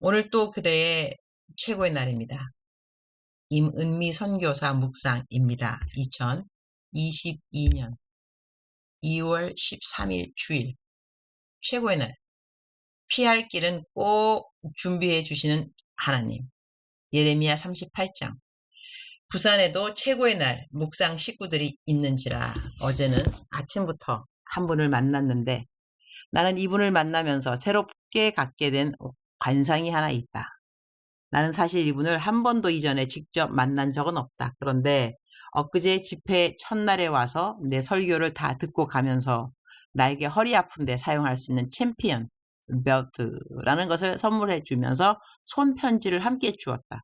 오늘 또 그대의 최고의 날입니다. 임은미 선교사 묵상입니다. 2022년 2월 13일 주일 최고의 날 피할 길은 꼭 준비해 주시는 하나님 예레미야 38장 부산에도 최고의 날 묵상 식구들이 있는지라 어제는 아침부터 한 분을 만났는데 나는 이분을 만나면서 새롭게 갖게 된 관상이 하나 있다. 나는 사실 이분을 한 번도 이전에 직접 만난 적은 없다. 그런데 엊그제 집회 첫날에 와서 내 설교를 다 듣고 가면서 나에게 허리 아픈데 사용할 수 있는 챔피언 벨트라는 것을 선물해 주면서 손편지를 함께 주었다.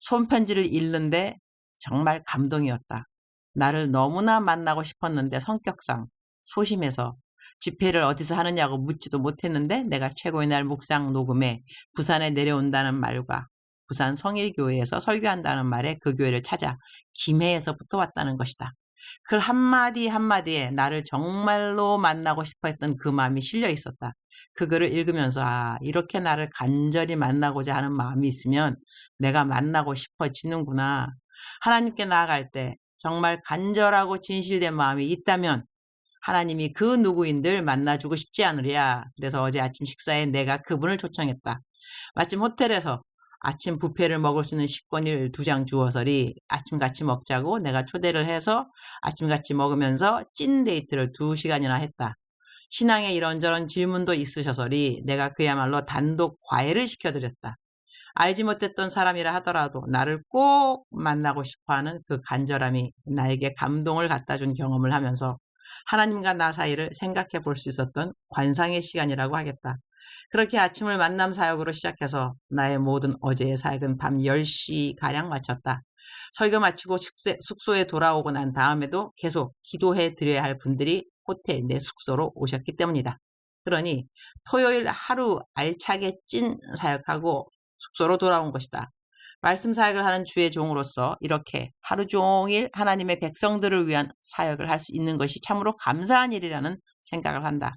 손편지를 읽는데 정말 감동이었다. 나를 너무나 만나고 싶었는데 성격상 소심해서 집회를 어디서 하느냐고 묻지도 못했는데 내가 최고의 날 묵상 녹음에 부산에 내려온다는 말과 부산 성일교회에서 설교한다는 말에 그 교회를 찾아 김해에서부터 왔다는 것이다. 그 한마디 한마디에 나를 정말로 만나고 싶어 했던 그 마음이 실려 있었다. 그 글을 읽으면서 아 이렇게 나를 간절히 만나고자 하는 마음이 있으면 내가 만나고 싶어지는구나. 하나님께 나아갈 때 정말 간절하고 진실된 마음이 있다면 하나님이 그 누구인들 만나주고 싶지 않으랴. 그래서 어제 아침 식사에 내가 그분을 초청했다. 마침 호텔에서 아침 부페를 먹을 수 있는 식권을 두 장 주어서리 아침 같이 먹자고 내가 초대를 해서 아침 같이 먹으면서 찐 데이트를 두 시간이나 했다. 신앙에 이런저런 질문도 있으셔서리 내가 그야말로 단독 과외를 시켜드렸다. 알지 못했던 사람이라 하더라도 나를 꼭 만나고 싶어 하는 그 간절함이 나에게 감동을 갖다 준 경험을 하면서 하나님과 나 사이를 생각해 볼 수 있었던 관상의 시간이라고 하겠다. 그렇게 아침을 만남 사역으로 시작해서 나의 모든 어제의 사역은 밤 10시가량 마쳤다. 설교 마치고 숙소에 돌아오고 난 다음에도 계속 기도해 드려야 할 분들이 호텔 내 숙소로 오셨기 때문이다. 그러니 토요일 하루 알차게 찐 사역하고 숙소로 돌아온 것이다. 말씀 사역을 하는 주의 종으로서 이렇게 하루 종일 하나님의 백성들을 위한 사역을 할 수 있는 것이 참으로 감사한 일이라는 생각을 한다.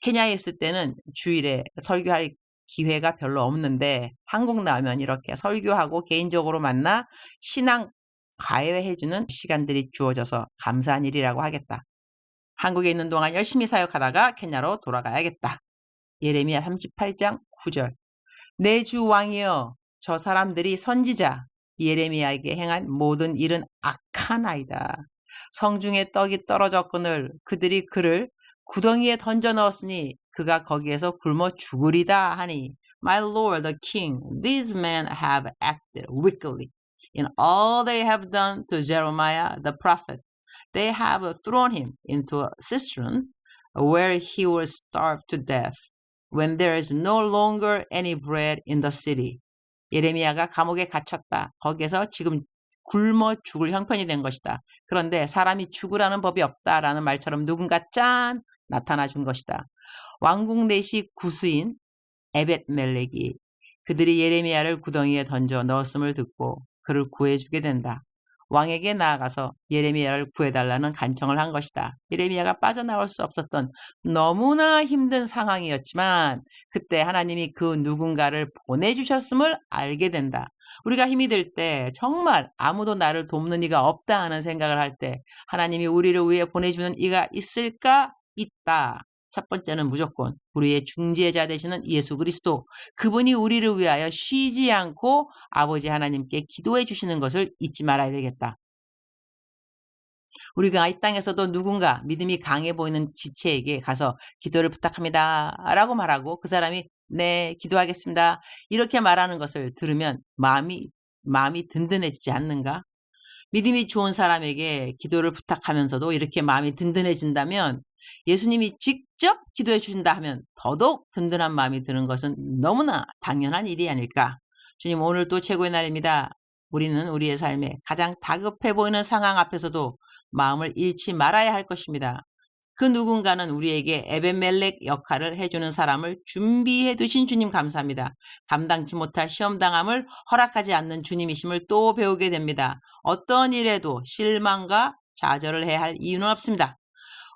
케냐에 있을 때는 주일에 설교할 기회가 별로 없는데 한국 나오면 이렇게 설교하고 개인적으로 만나 신앙 과외해주는 시간들이 주어져서 감사한 일이라고 하겠다. 한국에 있는 동안 열심히 사역하다가 케냐로 돌아가야겠다. 예레미야 38장 9절 내 주 왕이여 저 사람들이 선지자 예레미야에게 행한 모든 일은 악한 아이다. 성중에 떡이 떨어졌거늘 그들이 그를 구덩이에 던져 넣었으니 그가 거기에서 굶어 죽으리다 하니 My lord the king, these men have acted wickedly in all they have done to Jeremiah the prophet. They have thrown him into a cistern where he will starve to death when there is no longer any bread in the city. 예레미야가 감옥에 갇혔다. 거기에서 지금 굶어 죽을 형편이 된 것이다. 그런데 사람이 죽으라는 법이 없다라는 말처럼 누군가 짠 나타나 준 것이다. 왕궁 내시 구수인 에벳 멜렉이 그들이 예레미야를 구덩이에 던져 넣었음을 듣고 그를 구해주게 된다. 왕에게 나아가서 예레미야를 구해달라는 간청을 한 것이다. 예레미야가 빠져나올 수 없었던 너무나 힘든 상황이었지만 그때 하나님이 그 누군가를 보내주셨음을 알게 된다. 우리가 힘이 들 때 정말 아무도 나를 돕는 이가 없다 하는 생각을 할 때 하나님이 우리를 위해 보내주는 이가 있을까? 있다. 첫 번째는 무조건 우리의 중재자 되시는 예수 그리스도 그분이 우리를 위하여 쉬지 않고 아버지 하나님께 기도해 주시는 것을 잊지 말아야 되겠다. 우리가 이 땅에서도 누군가 믿음이 강해 보이는 지체에게 가서 기도를 부탁합니다. 라고 말하고 그 사람이 네, 기도하겠습니다. 이렇게 말하는 것을 들으면 마음이, 마음이 든든해지지 않는가? 믿음이 좋은 사람에게 기도를 부탁하면서도 이렇게 마음이 든든해진다면 예수님이 직접 기도해 주신다 하면 더더욱 든든한 마음이 드는 것은 너무나 당연한 일이 아닐까. 주님 오늘 또 최고의 날입니다. 우리는 우리의 삶에 가장 다급해 보이는 상황 앞에서도 마음을 잃지 말아야 할 것입니다. 그 누군가는 우리에게 에벤멜렉 역할을 해주는 사람을 준비해 두신 주님 감사합니다. 감당치 못할 시험당함을 허락하지 않는 주님이심을 또 배우게 됩니다. 어떤 일에도 실망과 좌절을 해야 할 이유는 없습니다.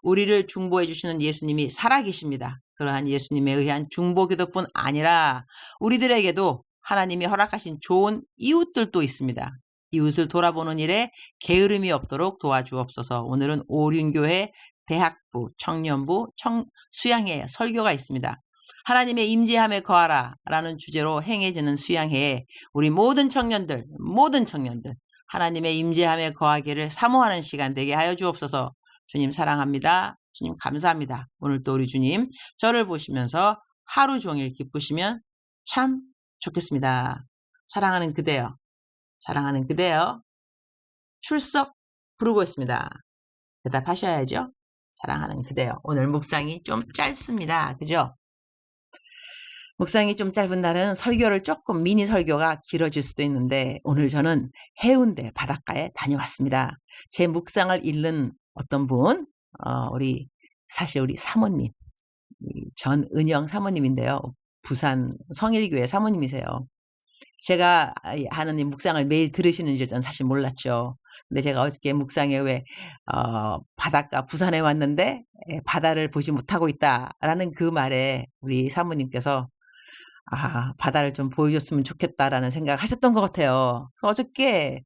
우리를 중보해 주시는 예수님이 살아계십니다. 그러한 예수님에 의한 중보기도뿐 아니라 우리들에게도 하나님이 허락하신 좋은 이웃들도 있습니다. 이웃을 돌아보는 일에 게으름이 없도록 도와주옵소서. 오늘은 오륜교회 대학부, 청년부, 청, 수양회 설교가 있습니다. 하나님의 임재함에 거하라 라는 주제로 행해지는 수양회에 우리 모든 청년들, 모든 청년들 하나님의 임재함에 거하기를 사모하는 시간 되게 하여 주옵소서. 주님 사랑합니다. 주님 감사합니다. 오늘 또 우리 주님 저를 보시면서 하루 종일 기쁘시면 참 좋겠습니다. 사랑하는 그대여, 사랑하는 그대여, 출석 부르고 있습니다. 대답하셔야죠. 사랑하는 그대여. 오늘 묵상이 좀 짧습니다. 그죠? 묵상이 좀 짧은 날은 설교를 조금 미니 설교가 길어질 수도 있는데 오늘 저는 해운대 바닷가에 다녀왔습니다. 제 묵상을 읽는 어떤 분, 어, 우리 사실 우리 사모님, 전은영 사모님인데요. 부산 성일교회 사모님이세요. 제가 하느님 묵상을 매일 들으시는 줄 전 사실 몰랐죠. 근데 제가 어저께 묵상에 왜 어, 바닷가 부산에 왔는데 에, 바다를 보지 못하고 있다라는 그 말에 우리 사모님께서 아 바다를 좀 보여줬으면 좋겠다라는 생각을 하셨던 것 같아요. 그래서 어저께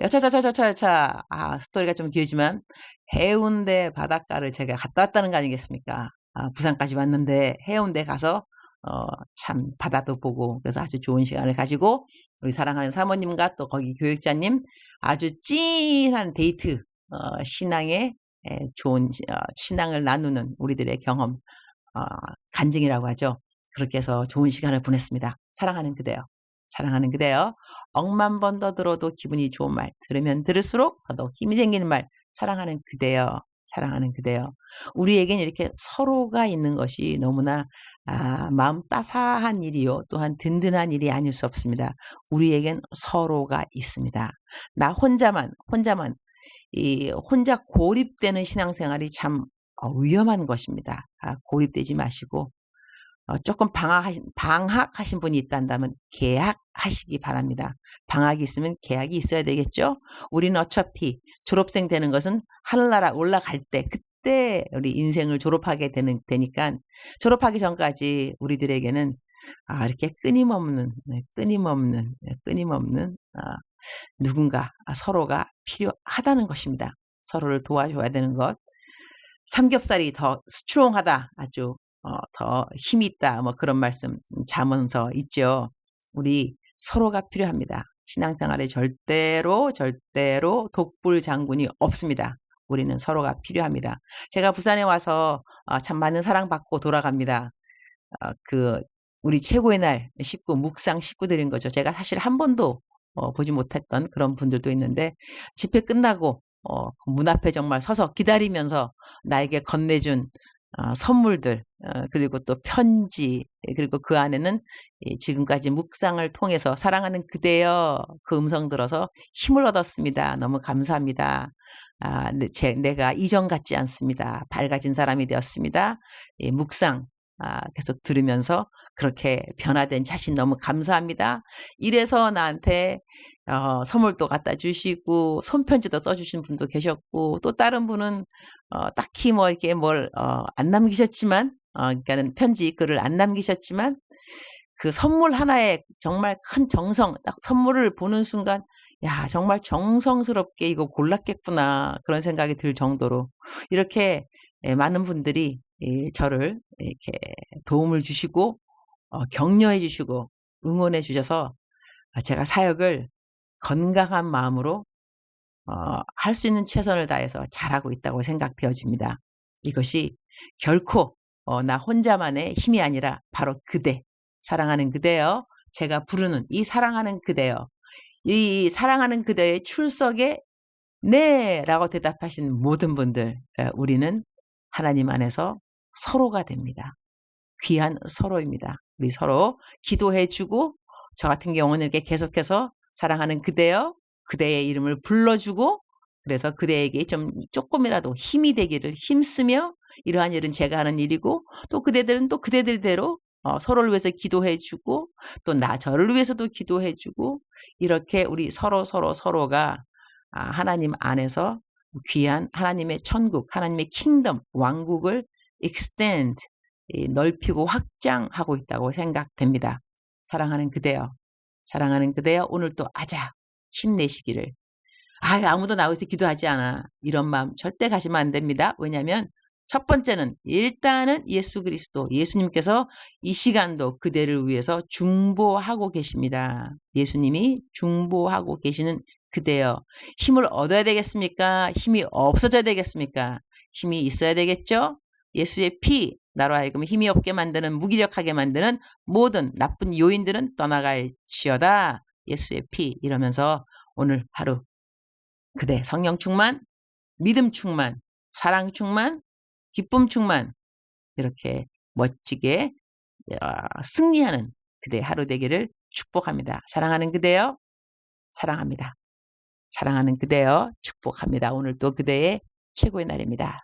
여차저차저차여차 아 스토리가 좀 길지만 해운대 바닷가를 제가 갔다 왔다는 거 아니겠습니까? 아, 부산까지 왔는데 해운대 가서 어, 참 바다도 보고 그래서 아주 좋은 시간을 가지고 우리 사랑하는 사모님과 또 거기 교육자님 아주 찐한 데이트 어, 신앙의 에, 좋은 어, 신앙을 나누는 우리들의 경험 어, 간증이라고 하죠. 그렇게 해서 좋은 시간을 보냈습니다. 사랑하는 그대요. 사랑하는 그대요. 억만 번 더 들어도 기분이 좋은 말 들으면 들을수록 더더욱 힘이 생기는 말 사랑하는 그대요. 사랑하는 그대요. 우리에겐 이렇게 서로가 있는 것이 너무나 아, 마음 따사한 일이요. 또한 든든한 일이 아닐 수 없습니다. 우리에겐 서로가 있습니다. 나 혼자만, 혼자만, 이 혼자 고립되는 신앙생활이 참 어, 위험한 것입니다. 아, 고립되지 마시고 어, 조금 방학하신, 방학하신 분이 있다면 계약하시기 바랍니다. 방학이 있으면 계약이 있어야 되겠죠? 우리는 어차피 졸업생 되는 것은 하늘나라 올라갈 때, 그때 우리 인생을 졸업하게 되는, 되니까 졸업하기 전까지 우리들에게는 아, 이렇게 끊임없는, 네, 끊임없는, 네, 끊임없는, 아, 누군가, 아, 서로가 필요하다는 것입니다. 서로를 도와줘야 되는 것. 삼겹살이 더 스트롱하다. 아주 어, 더 힘이 있다. 뭐 그런 말씀 자문서 있죠. 우리 서로가 필요합니다. 신앙생활에 절대로 절대로 독불 장군이 없습니다. 우리는 서로가 필요합니다. 제가 부산에 와서 어, 참 많은 사랑받고 돌아갑니다. 어, 그 우리 최고의 날 식구 묵상 식구들인 거죠. 제가 사실 한 번도 어, 보지 못했던 그런 분들도 있는데 집회 끝나고 어, 문 앞에 정말 서서 기다리면서 나에게 건네준 어, 선물들 어, 그리고 또 편지 그리고 그 안에는 지금까지 묵상을 통해서 사랑하는 그대여 그 음성 들어서 힘을 얻었습니다. 너무 감사합니다. 아, 제, 내가 이전 같지 않습니다. 밝아진 사람이 되었습니다. 예, 묵상 아, 계속 들으면서 그렇게 변화된 자신 너무 감사합니다. 이래서 나한테 어, 선물도 갖다 주시고 손편지도 써주신 분도 계셨고 또 다른 분은 어, 딱히 뭐 이렇게 뭘안 어, 남기셨지만 어, 그러니까는 편지 글을 안 남기셨지만 그 선물 하나에 정말 큰 정성, 딱 선물을 보는 순간, 야, 정말 정성스럽게 이거 골랐겠구나. 그런 생각이 들 정도로 이렇게 예, 많은 분들이 예, 저를 이렇게 도움을 주시고 어, 격려해 주시고 응원해 주셔서 제가 사역을 건강한 마음으로 어, 할수 있는 최선을 다해서 잘하고 있다고 생각되어집니다. 이것이 결코 어, 나 혼자만의 힘이 아니라 바로 그대, 사랑하는 그대여, 제가 부르는 이 사랑하는 그대여, 이 사랑하는 그대의 출석에 네 라고 대답하신 모든 분들, 우리는 하나님 안에서 서로가 됩니다. 귀한 서로입니다. 우리 서로 기도해 주고 저 같은 경우는 이렇게 계속해서 사랑하는 그대여 그대의 이름을 불러주고 그래서 그대에게 좀 조금이라도 힘이 되기를 힘쓰며 이러한 일은 제가 하는 일이고 또 그대들은 또 그대들대로 어, 서로를 위해서 기도해 주고 또 나 저를 위해서도 기도해 주고 이렇게 우리 서로 서로 서로가 아, 하나님 안에서 귀한 하나님의 천국, 하나님의 킹덤, 왕국을 extend, 이 넓히고 확장하고 있다고 생각됩니다. 사랑하는 그대여, 사랑하는 그대여, 오늘 또 아자 힘내시기를. 아, 아무도 나오서 기도하지 않아. 이런 마음 절대 가시면 안 됩니다. 왜냐하면 첫 번째는 일단은 예수 그리스도, 예수님께서 이 시간도 그대를 위해서 중보하고 계십니다. 예수님이 중보하고 계시는 그대여. 힘을 얻어야 되겠습니까? 힘이 없어져야 되겠습니까? 힘이 있어야 되겠죠? 예수의 피, 나로 하여금 힘이 없게 만드는, 무기력하게 만드는 모든 나쁜 요인들은 떠나갈지어다. 예수의 피, 이러면서 오늘 하루 그대 성령 충만, 믿음 충만, 사랑 충만, 기쁨 충만 이렇게 멋지게 어, 승리하는 그대 하루 되기를 축복합니다. 사랑하는 그대여 사랑합니다. 사랑하는 그대여 축복합니다. 오늘 또 그대의 최고의 날입니다.